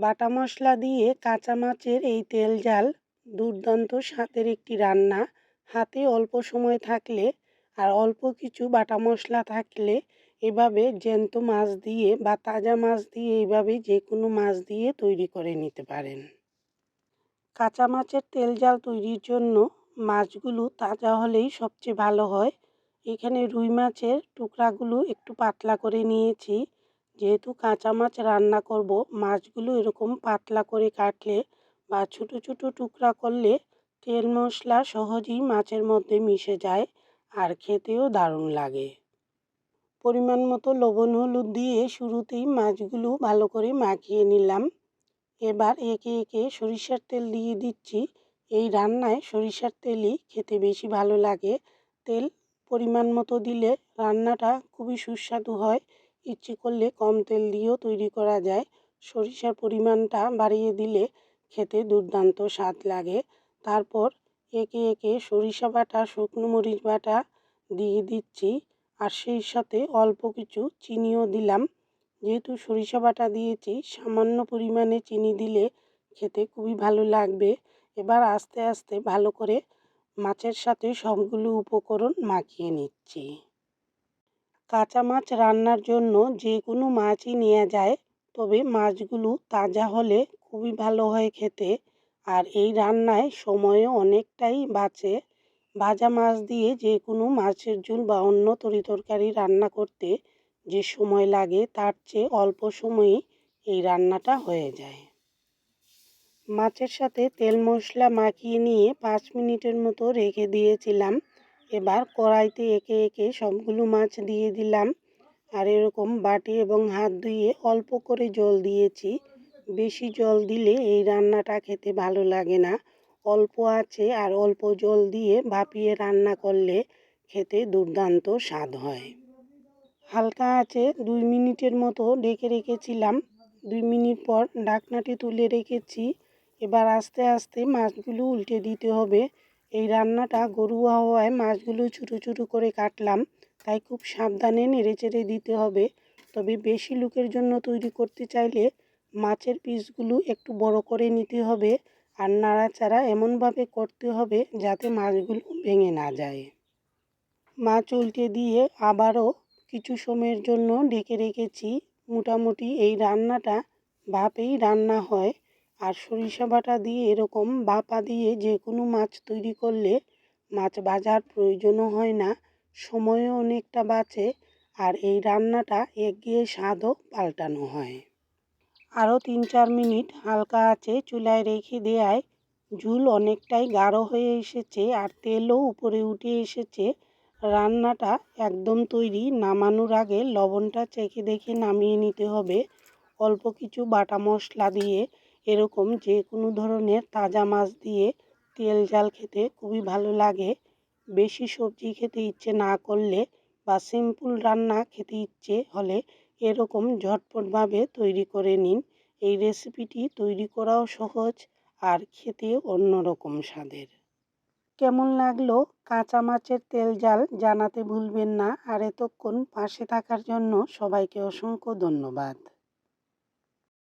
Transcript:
বাটা মশলা দিয়ে কাঁচা মাছের এই তেল জাল দুর্দান্ত স্বাদের একটি রান্না। হাতে অল্প সময় থাকলে আর অল্প কিছু বাটা মশলা থাকলে এভাবে জ্যান্ত মাছ দিয়ে বা তাজা মাছ দিয়ে এইভাবে যে কোনো মাছ দিয়ে তৈরি করে নিতে পারেন। কাঁচা মাছের তেল জাল তৈরির জন্য মাছগুলো তাজা হলেই সবচেয়ে ভালো হয়। এখানে রুই মাছের টুকরাগুলো একটু পাতলা করে নিয়েছি। যেহেতু কাঁচা মাছ রান্না করব, মাছগুলো এরকম পাতলা করে কাটলে বা ছোটো ছোটো টুকরা করলে তেল মশলা সহজেই মাছের মধ্যে মিশে যায় আর খেতেও দারুণ লাগে। পরিমাণ মতো লবণ, হলুদ দিয়ে শুরুতেই মাছগুলো ভালো করে মাখিয়ে নিলাম। এবার একে একে সরিষার তেল দিয়ে দিচ্ছি। এই রান্নায় সরিষার তেলই খেতে বেশি ভালো লাগে। তেল পরিমাণ মতো দিলে রান্নাটা খুবই সুস্বাদু হয়। ইচ্ছে করলে কম তেল দিয়েও তৈরি করা যায়। সরিষার পরিমাণটা বাড়িয়ে দিলে খেতে দুর্দান্ত স্বাদ লাগে। তারপর একে একে সরিষা বাটা, শুকনো মরিচ বাটা দিয়ে দিচ্ছি। আর সেই সাথে অল্প কিছু চিনিও দিলাম। যেহেতু সরিষা বাটা দিয়েছি, সামান্য পরিমাণে চিনি দিলে খেতে খুবই ভালো লাগবে। এবার আস্তে আস্তে ভালো করে মাছের সাথে সবগুলো উপকরণ মাখিয়ে নিচ্ছি। কাঁচা মাছ রান্নার জন্য যে কোনো মাছই নেওয়া যায়, তবে মাছগুলো তাজা হলে খুবই ভালো হয় খেতে। আর এই রান্নায় সময়ও অনেকটাই বাঁচে। ভাজা মাছ দিয়ে যে কোনো মাছের ঝোল বা অন্য তরি তরকারি রান্না করতে যে সময় লাগে, তার চেয়ে অল্প সময়ে এই রান্নাটা হয়ে যায়। মাছের সাথে তেল মশলা মাখিয়ে নিয়ে পাঁচ মিনিটের মতো রেখে দিয়েছিলাম। এবার কড়াইতে একে একে সবগুলো মাছ দিয়ে দিলাম। আর এরকম বাটি এবং হাত ধুয়ে অল্প করে জল দিয়েছি। বেশি জল দিলে এই রান্নাটা খেতে ভালো লাগে না। অল্প আছে আর অল্প জল দিয়ে ভাপিয়ে রান্না করলে খেতে দুর্দান্ত স্বাদ হয়। হালকা আছে, দুই মিনিটের মতো ডেকে রেখেছিলাম। দুই মিনিট পর ঢাকনাটি তুলে রেখেছি। এবার আস্তে আস্তে মাছগুলো উল্টে দিতে হবে। এই রান্নাটা গরুয়া হওয়ায় মাছগুলো ছোটো ছোটো করে কাটলাম, তাই খুব সাবধানে নেড়ে চেড়ে দিতে হবে। তবে বেশি লোকের জন্য তৈরি করতে চাইলে মাছের পিসগুলো একটু বড় করে নিতে হবে আর নাড়াচাড়া এমনভাবে করতে হবে যাতে মাছগুলো ভেঙে না যায়। মাছ উল্টে দিয়ে আবারও কিছু সময়ের জন্য ডেকে রেখেছি। মোটামুটি এই রান্নাটা ভাপেই রান্না হয়। আর সরিষা বাটা দিয়ে এরকম বাপা দিয়ে যে কোনো মাছ তৈরি করলে মাছ ভাজার প্রয়োজনও হয় না, সময়ও অনেকটা বাঁচে আর এই রান্নাটা এগিয়ে স্বাদও পাল্টানো হয়। আরও তিন চার মিনিট হালকা আছে চুলায় রেখে দেওয়ায় ঝুল অনেকটাই গাঢ় হয়ে এসেছে আর তেলও উপরে উঠে এসেছে। রান্নাটা একদম তৈরি, নামানোর আগে লবণটা চেখে দেখে নামিয়ে নিতে হবে। অল্প কিছু বাটা মশলা দিয়ে এরকম যে কোনো ধরনের তাজা মাছ দিয়ে তেল জাল খেতে খুবই ভালো লাগে। বেশি সবজি খেতে ইচ্ছে না করলে বা সিম্পল রান্না খেতে ইচ্ছে হলে এরকম ঝটপটভাবে তৈরি করে নিন। এই রেসিপিটি তৈরি করাও সহজ আর খেতে অন্যরকম স্বাদের। কেমন লাগল কাঁচা মাছের তেল জাল জানাতে ভুলবেন না। আর এতক্ষণ পাশে থাকার জন্য সবাইকে অসংখ্য ধন্যবাদ।